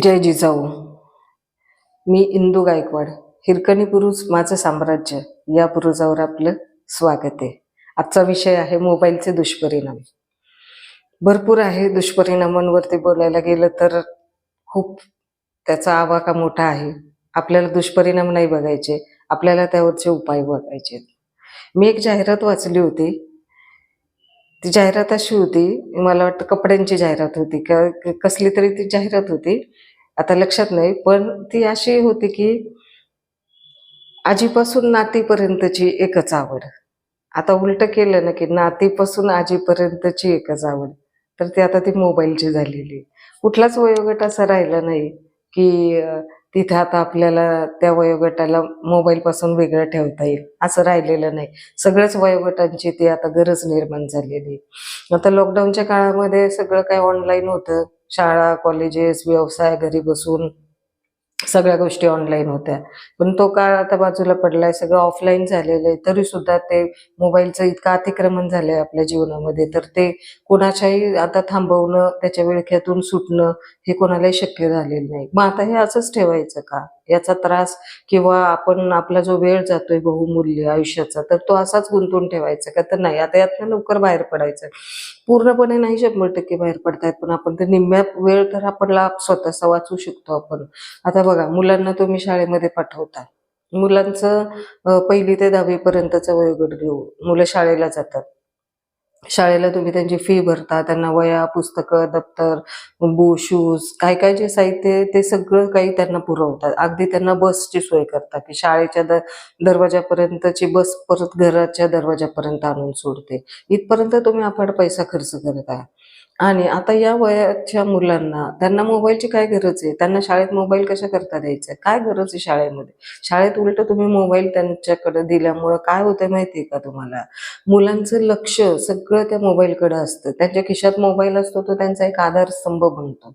जय जिजाऊ मी इंदू गायकवाड हिरकणी पुरुष माझं साम्राज्य या पुरुजावर आपलं स्वागत आहे. आजचा विषय आहे मोबाईलचे दुष्परिणाम. भरपूर आहे दुष्परिणामांवरती बोलायला गेलं तर खूप त्याचा आवाका मोठा आहे. आपल्याला दुष्परिणाम नाही बघायचे आपल्याला त्यावरचे उपाय बघायचे. मी एक जाहिरात वाचली होती. ती जाहिरात अशी होती. मला वाटतं कपड्यांची जाहिरात होती. का कसली तरी ती जाहिरात होती. आता लक्षात नाही पण ती अशी होती की आजीपासून नातीपर्यंतची एकच आवड. आता उलट केलं ना की नातीपासून आजीपर्यंतची एकच आवड. तर ती आता ती मोबाईलची झालेली. कुठलाच वयोगट असा राहिला नाही की तिथे आता आपल्याला त्या वयोगटाला मोबाईल पासून वेगळं ठेवता येईल असं राहिलेलं नाही. सगळ्याच वयोगटांची ती आता गरज निर्माण झालेली. आहे. आता लॉकडाऊनच्या काळामध्ये सगळं काय ऑनलाईन होतं. शाळा कॉलेजेस व्यवसाय घरी बसून सगळ्या गोष्टी ऑनलाईन होत्या. पण तो काळ आता बाजूला पडलाय सगळं ऑफलाईन झालेलं आहे. तरी सुद्धा ते मोबाईलचं इतकं अतिक्रमण झालंय आपल्या जीवनामध्ये. तर ते कोणाच्याही आता थांबवणं त्याच्या विळख्यातून सुटणं हे कोणालाही शक्य झालेलं नाही. मग आता हे असंच ठेवायचं का? याचा त्रास किंवा आपण आपला जो वेळ जातोय बहुमूल्य आयुष्याचा तर तो असाच गुंतवून ठेवायचा का? तर नाही. आता यातनं लवकर बाहेर पडायचं. पूर्णपणे नाही शंभर टक्के बाहेर पडतायत पण आपण तर निम्म्या वेळ तर आपला स्वतःचा वाचू शकतो आपण. आता बघा मुलांना तुम्ही शाळेमध्ये पाठवता. मुलांचं पहिली ते दहावीपर्यंतचा वयोगट घेऊ मुलं शाळेला जातात. शाळेला तुम्ही त्यांची फी भरता त्यांना वया पुस्तकं दप्तर बू शूज काय काय जे साहित्य आहे ते सगळं काही त्यांना पुरवतात. अगदी त्यांना बसची सोय करता की शाळेच्या द दरवाजापर्यंतची बस परत घराच्या दरवाजापर्यंत आणून सोडते. इथपर्यंत तुम्ही आपण पैसा खर्च करत आहात. आणि आता या वयाच्या मुलांना त्यांना मोबाईलची काय गरज आहे? त्यांना शाळेत मोबाईल कशा करता द्यायचा? काय गरज आहे शाळेमध्ये? शाळेत उलट तुम्ही मोबाईल त्यांच्याकडे दिल्यामुळं काय होतं माहितीये का तुम्हाला? मुलांचं लक्ष सगळं त्या मोबाईलकडे असतं. त्यांच्या खिशात मोबाईल असतो तो त्यांचा एक आधारस्तंभ बनतो.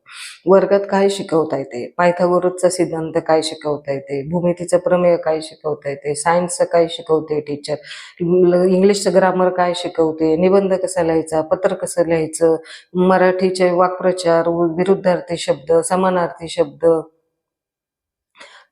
वर्गात काय शिकवता येते? पायथागोरसचा सिद्धांत काय शिकवता येते? भूमितीचं प्रमेय काय शिकवता येते? सायन्सचं काय शिकवते टीचर? इंग्लिशचं ग्रामर काय शिकवते? निबंध कसा लिहायचा? पत्र कसं लिहायचं? मराठीचे वाक्प्रचार विरुद्धार्थी शब्द समानार्थी शब्द.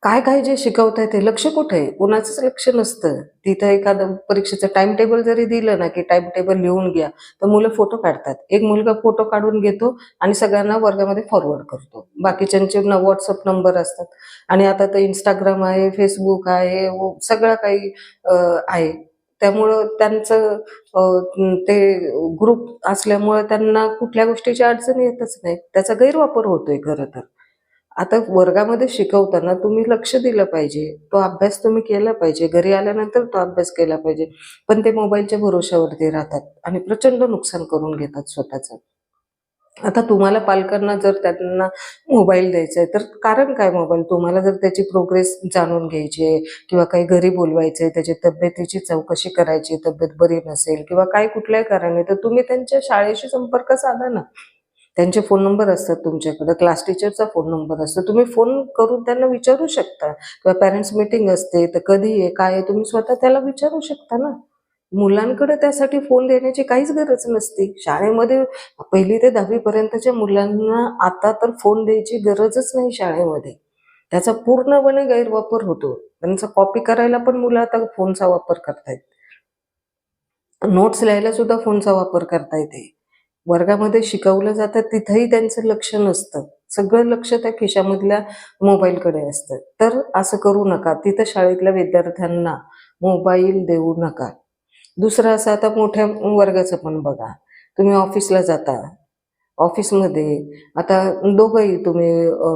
काय काय जे शिकवताय ते लक्ष कुठे? आहे कुणाचंच लक्ष नसतं. तिथं एखादं परीक्षेचं टाइम टेबल जरी दिलं ना की टाइम टेबल लिहून घ्या तर मुलं फोटो काढतात. एक मुलगा फोटो काढून घेतो आणि सगळ्यांना वर्गामध्ये फॉरवर्ड करतो. बाकीच्यांचे ना व्हॉट्सअप नंबर असतात. आणि आता तर इंस्टाग्राम आहे फेसबुक आहे सगळं काही आहे. त्यामुळं त्यांचं ते ग्रुप असल्यामुळं त्यांना कुठल्या गोष्टीची अडचण येतच नाही. त्याचा गैरवापर होतोय खरं तर. आता वर्गामध्ये शिकवताना तुम्ही लक्ष दिलं पाहिजे. तो अभ्यास तुम्ही केला पाहिजे. घरी आल्यानंतर तो अभ्यास केला पाहिजे. पण ते मोबाईलच्या भरोशावरती राहतात आणि प्रचंड नुकसान करून घेतात स्वतःचं. आता तुम्हाला पालकांना जर त्यांना मोबाईल द्यायचा आहे तर कारण काय मोबाईल? तुम्हाला जर त्याची प्रोग्रेस जाणून घ्यायची आहे किंवा काही घरी बोलवायचं आहे त्याची तब्येतीची चौकशी करायची तब्येत बरी नसेल किंवा काही कुठल्याही कारणे तर तुम्ही त्यांच्या शाळेशी संपर्क साधा ना. त्यांचे फोन नंबर असतात तुमच्याकडे क्लास टीचरचा फोन नंबर असतो. तुम्ही फोन करून त्यांना विचारू शकता. किंवा पॅरेंट्स मीटिंग असते तर कधी आहे काय आहे तुम्ही स्वतः त्याला विचारू शकता ना. मुलांकडे त्यासाठी फोन देण्याची काहीच गरज नसते. शाळेमध्ये पहिली ते दहावी पर्यंतच्या मुलांना आता तर फोन द्यायची गरजच नाही शाळेमध्ये. त्याचा पूर्णपणे गैरवापर होतो. त्यांचा कॉपी करायला पण मुलं आता फोनचा वापर करतायत. नोट्स लिहायला सुद्धा फोनचा वापर करता येते. वर्गामध्ये शिकवलं जातं तिथंही त्यांचं लक्ष नसतं. सगळं लक्ष त्या खिशामधल्या मोबाईलकडे असतं. तर असं करू नका. तिथं शाळेतल्या विद्यार्थ्यांना मोबाईल देऊ नका. दुसरं असं आता मोठ्या वर्गाचं पण बघा. तुम्ही ऑफिसला जाता. ऑफिसमध्ये आता दोघंही तुम्ही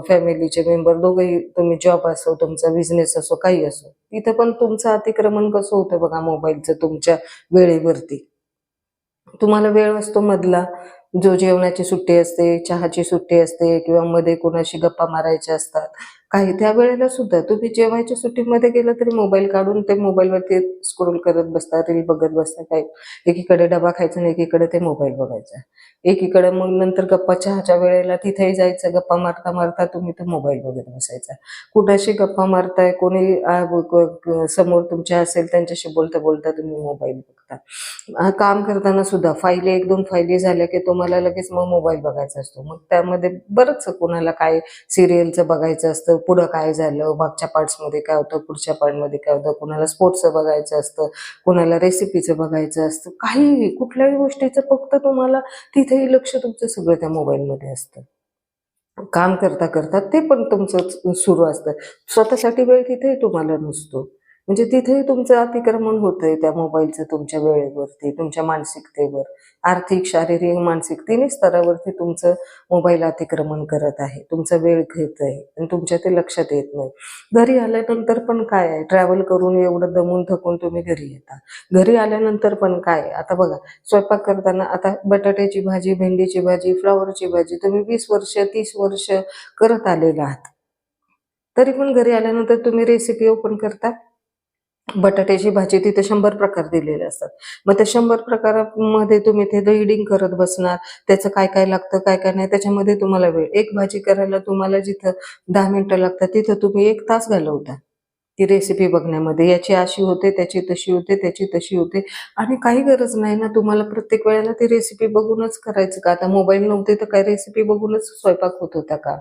फॅमिलीचे मेंबर दोघंही तुम्ही जॉब असो तुमचा बिझनेस असो काही असो तिथं पण तुमचं अतिक्रमण कसं होतं बघा मोबाईलचं तुमच्या वेळेवरती? तुम्हाला वेळ असतो मधला जो जेवणाची सुट्टी असते चहाची सुट्टी असते किंवा मध्ये कोणाशी गप्पा मारायच्या असतात काही त्या वेळेला सुद्धा तुम्ही जेवायच्या सुट्टीमध्ये गेलं तरी मोबाईल काढून ते मोबाईलवरती स्क्रोल करत बसता रील बघत बसता काय एकीकडे डबा खायचा आणि एकीकडे ते मोबाईल बघायचा. एकीकडे मग नंतर गप्पा चहाच्या वेळेला तिथेही जायचं गप्पा मारता मारता तुम्ही तो मोबाईल बघत बसायचा. कुणाशी गप्पा मारताय कोणी समोर तुमच्या असेल त्यांच्याशी बोलता बोलता तुम्ही मोबाईल बघता. काम करताना सुद्धा फायली एक दोन फायली झाल्या की तुम्हाला लगेच मग मोबाईल बघायचा असतो. मग त्यामध्ये बरंच कोणाला काय सिरियलचं बघायचं असतं पुढं काय झालं मागच्या पार्ट्समध्ये काय होतं पुढच्या पार्टमध्ये काय होतं कुणाला स्पोर्ट्सचं बघायचं असतं कुणाला रेसिपीचं बघायचं असतं काहीही कुठल्याही गोष्टीचं फक्त तुम्हाला तिथेही लक्ष तुमचं सगळं त्या मोबाईलमध्ये असतं. काम करता करता ते पण तुमचं सुरू असतं. स्वतःसाठी वेळ तिथेही तुम्हाला नसतो. म्हणजे तिथेही तुमचं अतिक्रमण होतंय त्या मोबाईलचं तुमच्या वेळेवरती तुमच्या मानसिकतेवर. आर्थिक शारीरिक मानसिक तिन्ही स्तरावरती तुमचं मोबाईल अतिक्रमण करत आहे. तुमचा वेळ घेत आहे आणि तुमच्या ते लक्षात येत नाही. घरी आल्यानंतर पण काय आहे? ट्रॅव्हल करून एवढं दमून थकून तुम्ही घरी येता. घरी आल्यानंतर पण काय आता बघा स्वयंपाक करताना आता बटाट्याची भाजी भेंडीची भाजी फ्लॉवरची भाजी तुम्ही वीस वर्ष तीस वर्ष करत आलेला आहात. तरी पण घरी आल्यानंतर तुम्ही रेसिपी ओपन करता? बटाट्याची भाजी तिथे शंभर प्रकार दिलेले असतात. मग त्या शंभर प्रकारामध्ये तुम्ही ते रिडिंग करत बसणार. त्याचं काय काय लागतं काय काय नाही त्याच्यामध्ये तुम्हाला वेळ. एक भाजी करायला तुम्हाला जिथं दहा मिनिटं लागतात तिथं तुम्ही एक तास घालवता. ती रेसिपी बघण्यामध्ये. याची अशी होते त्याची तशी होते त्याची तशी होते. आणि काही गरज नाही ना तुम्हाला प्रत्येक वेळेला ती रेसिपी बघूनच करायचं का? आता मोबाईल नव्हते तर काय रेसिपी बघूनच स्वयंपाक होत होता का?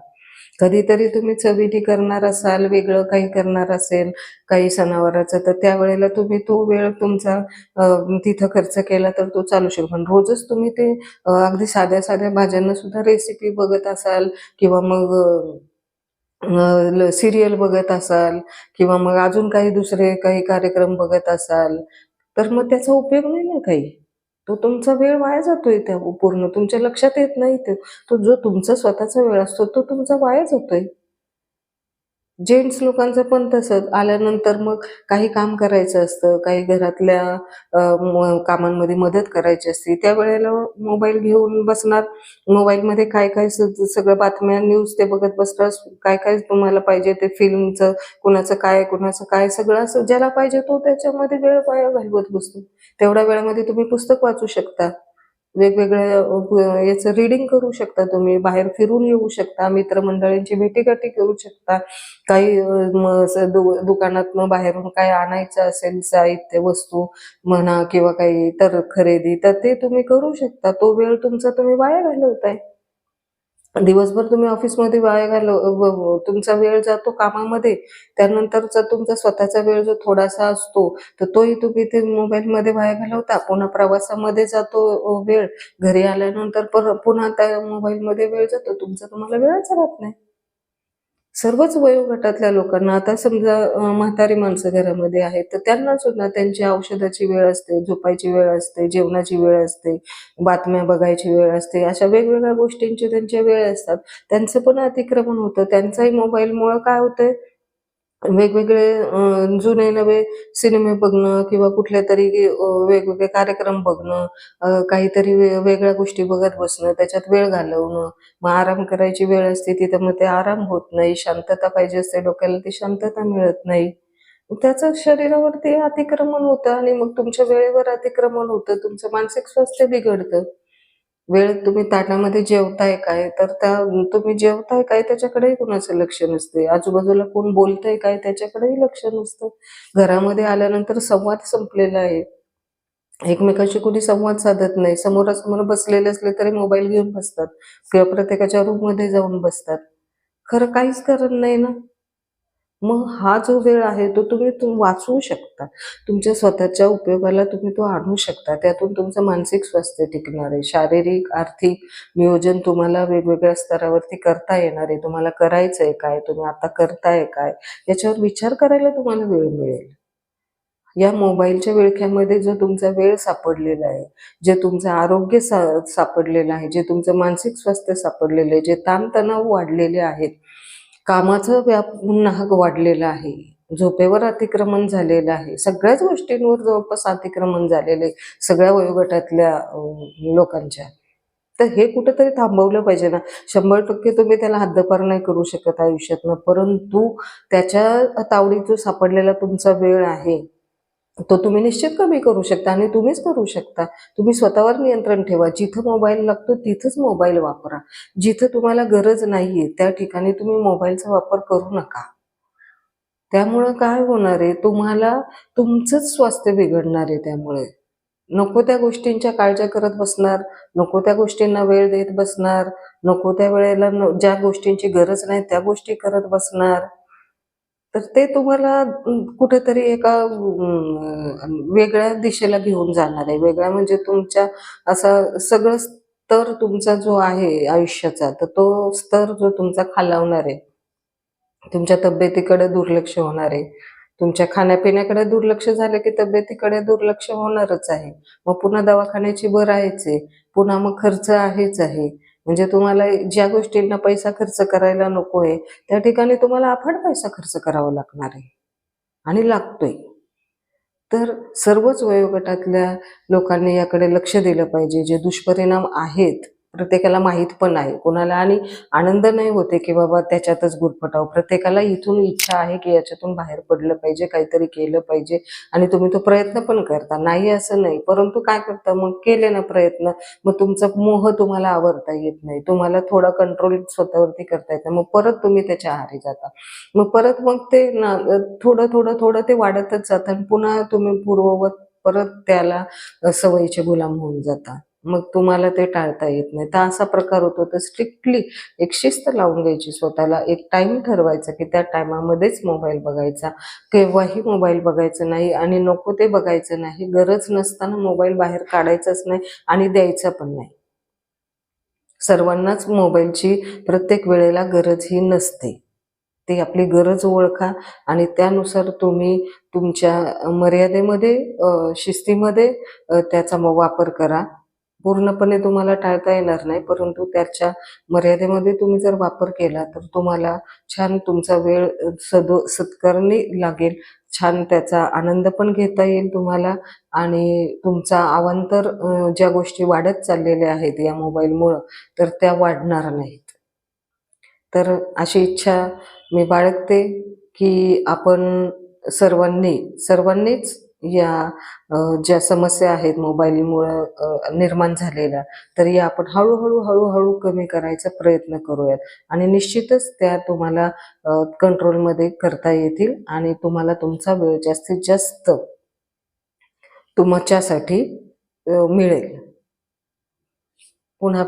कधीतरी तुम्ही चवीने करणार असाल वेगळं काही करणार असेल काही सणावाराचं तर त्यावेळेला तुम्ही तो वेळ तुमचा तिथं खर्च केला तर तो चालू शकतो. पण रोजच तुम्ही ते अगदी साध्या साध्या भाज्यांना सुद्धा रेसिपी बघत असाल किंवा मग सिरियल बघत असाल किंवा मग अजून काही दुसरे काही कार्यक्रम बघत असाल तर मग त्याचा उपयोग नाही ना काही? तो तुमचा वेळ वाया जातो त्या पूर्ण तुमच्या लक्षात येत नाही ते तो जो तुमचा स्वतःचा वेळ असतो तो तुमचा वाया जातोय. जेंट्स लोकांचं पण तसंच. आल्यानंतर मग काही काम करायचं असतं काही घरातल्या कामांमध्ये मदत करायची असते. त्यावेळेला मोबाईल घेऊन बसणार. मोबाईलमध्ये काय काय सगळं बातम्या न्यूज ते बघत बसणार. काय काय तुम्हाला पाहिजे ते फिल्मचं कुणाचं काय कुणाचं काय सगळं असं ज्याला पाहिजे तो त्याच्यामध्ये वेळ वाया घालवत बसतो. तेवढ्या वेळामध्ये तुम्ही पुस्तक वाचू शकता. वेगवेगळ्या याचं रीडिंग करू शकता तुम्ही बाहेर फिरून येऊ शकता मित्रमंडळींची भेटीगाठी करू शकता काही अ, म, दुकानातनं बाहेरून काय आणायचं असेल साहित्य वस्तू म्हणा किंवा काही इतर खरेदी तर ते तुम्ही करू शकता. तो वेळ तुमचा तुम्ही वाया घालवताय. दिवसभर तुम्ही ऑफिसमध्ये वाया घालव तुमचा वेळ जातो कामामध्ये. त्यानंतरचा तुमचा स्वतःचा वेळ जो थोडासा असतो तर तोही तुम्ही ते मोबाईलमध्ये वाया घालवता. पुन्हा प्रवासामध्ये जातो वेळ. घरी आल्यानंतर पर पुन्हा त्या मोबाईलमध्ये वेळ जातो. तुमचा तुम्हाला वेळच राहत नाही. सर्वच वयोगटातल्या लोकांना आता समजा म्हातारी माणसं घरामध्ये आहेत तर त्यांना सुद्धा त्यांची औषधाची वेळ असते झोपायची वेळ असते जेवणाची वेळ असते बातम्या बघायची वेळ असते अशा वेगवेगळ्या गोष्टींची त्यांच्या वेळ असतात. त्यांचं पण अतिक्रमण होतं त्यांचाही मोबाईलमुळं काय होतंय? वेगवेगळे जुने नवे सिनेमे बघणं किंवा कुठल्या तरी वेगवेगळे कार्यक्रम बघणं काहीतरी वेगळ्या गोष्टी बघत बसणं त्याच्यात वेळ घालवणं. मग आराम करायची वेळ असते तिथं मग ते आराम होत नाही. शांतता पाहिजे असते डोक्याला ती शांतता मिळत नाही. त्याचं शरीरावरती अतिक्रमण होतं आणि मग तुमच्या वेळेवर अतिक्रमण होतं तुमचं मानसिक स्वास्थ्य बिघडतं. वेळ तुम्ही ताटामध्ये जेवताय काय? तर त्या तुम्ही जेवताय काय त्याच्याकडेही कुणाचं लक्ष नसते आजूबाजूला कोण बोलतंय काय त्याच्याकडेही लक्ष नसतं. घरामध्ये आल्यानंतर संवाद संपलेला आहे. एकमेकांशी कोणी संवाद साधत नाही. समोरासमोर बसलेले असले तरी मोबाईल घेऊन बसतात किंवा प्रत्येकाच्या रूममध्ये जाऊन बसतात. खरं काहीच कारण नाही ना. मग हा जो वेळ आहे तो तुम्ही तुम वाचवू शकता. तुमच्या स्वतःच्या उपयोगाला तुम्ही तो आणू शकता. त्यातून तुमचं मानसिक स्वास्थ्य टिकणार आहे. शारीरिक आर्थिक नियोजन तुम्हाला वेगवेगळ्या स्तरावरती करता येणार आहे. तुम्हाला करायचं आहे काय? तुम्ही आता करताय काय? याच्यावर विचार करायला तुम्हाला वेळ मिळेल. या मोबाईलच्या विळख्यामध्ये जो तुमचा वेळ सापडलेला आहे जे तुमचं आरोग्य सा सापडलेलं आहे जे तुमचं मानसिक स्वास्थ्य सापडलेलं आहे जे ताणतणाव वाढलेले आहेत कामाचं व्याप नाहक वाढलेलं आहे. झोपेवर अतिक्रमण झालेलं आहे. सगळ्याच गोष्टींवर जवळपास अतिक्रमण झालेलं आहे. सगळ्या वयोगटातल्या लोकांच्या. तर हे कुठंतरी थांबवलं पाहिजे ना. शंभर टक्के तुम्ही त्याला हद्दपार नाही करू शकत आयुष्यातनं. परंतु त्याच्या तावडीतून सापडलेला तुमचा वेळ आहे. तो तुम्ही निश्चित कमी करू शकता आणि तुम्हीच करू शकता. तुम्ही स्वतःवर नियंत्रण ठेवा. जिथं मोबाईल लागतो तिथंच मोबाईल वापरा. जिथं तुम्हाला गरज नाहीये त्या ठिकाणी तुम्ही मोबाईलचा वापर करू नका. त्यामुळं काय होणार आहे? तुम्हाला तुमचंच स्वास्थ्य बिघडणार आहे त्यामुळे. नको त्या गोष्टींच्या काळजी करत बसणार. नको त्या गोष्टींना वेळ देत बसणार. नको त्या वेळेला ज्या गोष्टींची गरज नाही त्या गोष्टी करत बसणार. तर ते तुम्हाला कुठेतरी एका वेगळ्या दिशेला घेऊन जाणार आहे. वेगळ्या म्हणजे तुमच्या असा सगळं स्तर तुमचा जो आहे आयुष्याचा तर तो स्तर जो तुमचा खालावणार आहे तुमच्या तब्येतीकडे दुर्लक्ष होणार आहे. तुमच्या खाण्यापिण्याकडे दुर्लक्ष झालं की तब्येतीकडे दुर्लक्ष होणारच आहे. मग पुन्हा दवाखान्याची भर आहेच आहे. पुन्हा मग खर्च आहेच आहे. म्हणजे तुम्हाला ज्या गोष्टींना पैसा खर्च करायला नको आहे त्या ठिकाणी तुम्हाला अफाट पैसा खर्च करावा लागणार आहे. आणि लागतोय. तर सर्वच वयोगटातल्या लोकांनी याकडे लक्ष दिलं पाहिजे. जे दुष्परिणाम आहेत प्रत्येकाला माहीत पण आहे कोणाला आणि आनंद नाही होते की बाबा त्याच्यातच गुरफटाव. प्रत्येकाला इथून इच्छा आहे की याच्यातून बाहेर पडलं पाहिजे काहीतरी केलं पाहिजे आणि तुम्ही तो प्रयत्न पण करता. नाही असं नाही. परंतु काय करता? मग केले ना प्रयत्न. मग तुमचा मोह तुम्हाला आवरता येत नाही. तुम्हाला थोडा कंट्रोल स्वतःवरती करता येतं मग परत तुम्ही त्याच्या आहारी जाता. मग परत मग ते ना थोडं थोडं थोडं ते वाढतच जातं आणि पुन्हा तुम्ही पूर्ववत परत त्याला सवयीचे गुलाम होऊन जाता. मग तुम्हाला ते टाळता येत नाही. तर असा प्रकार होतो. तर स्ट्रिक्टली एक शिस्त लावून घ्यायची स्वतःला. एक टाईम ठरवायचा की त्या टायमामध्येच मोबाईल बघायचा. केव्हाही मोबाईल बघायचं नाही आणि नको ते बघायचं नाही. गरज नसताना मोबाईल बाहेर काढायचाच नाही आणि द्यायचा पण नाही. सर्वांनाच मोबाईलची प्रत्येक वेळेला गरज ही नसते. ती आपली गरज ओळखा आणि त्यानुसार तुम्ही तुमच्या मर्यादेमध्ये शिस्तीमध्ये त्याचा वापर करा. पूर्णपणे तुम्हाला टाळता येणार नाही परंतु त्याच्या मर्यादेमध्ये तुम्ही जर वापर केला तर तुम्हाला छान तुमचा वेळ सद सदो सत्कारणी लागेल. छान त्याचा आनंद पण घेता येईल तुम्हाला आणि तुमचा अवांतर ज्या गोष्टी वाढत चाललेल्या आहेत या मोबाईलमुळं तर त्या वाढणार नाहीत. तर अशी इच्छा मी बाळगते की आपण सर्वांनी सर्वांनीच या ज्या समस्या आहेत मोबाईलमुळं निर्माण झालेल्या तर या आपण हळूहळू हळूहळू कमी करायचा प्रयत्न करूयात. आणि निश्चितच त्या तुम्हाला कंट्रोलमध्ये करता येतील आणि तुम्हाला तुमचा वेळ जास्तीत जास्त तुमच्यासाठी मिळेल. पुन्हा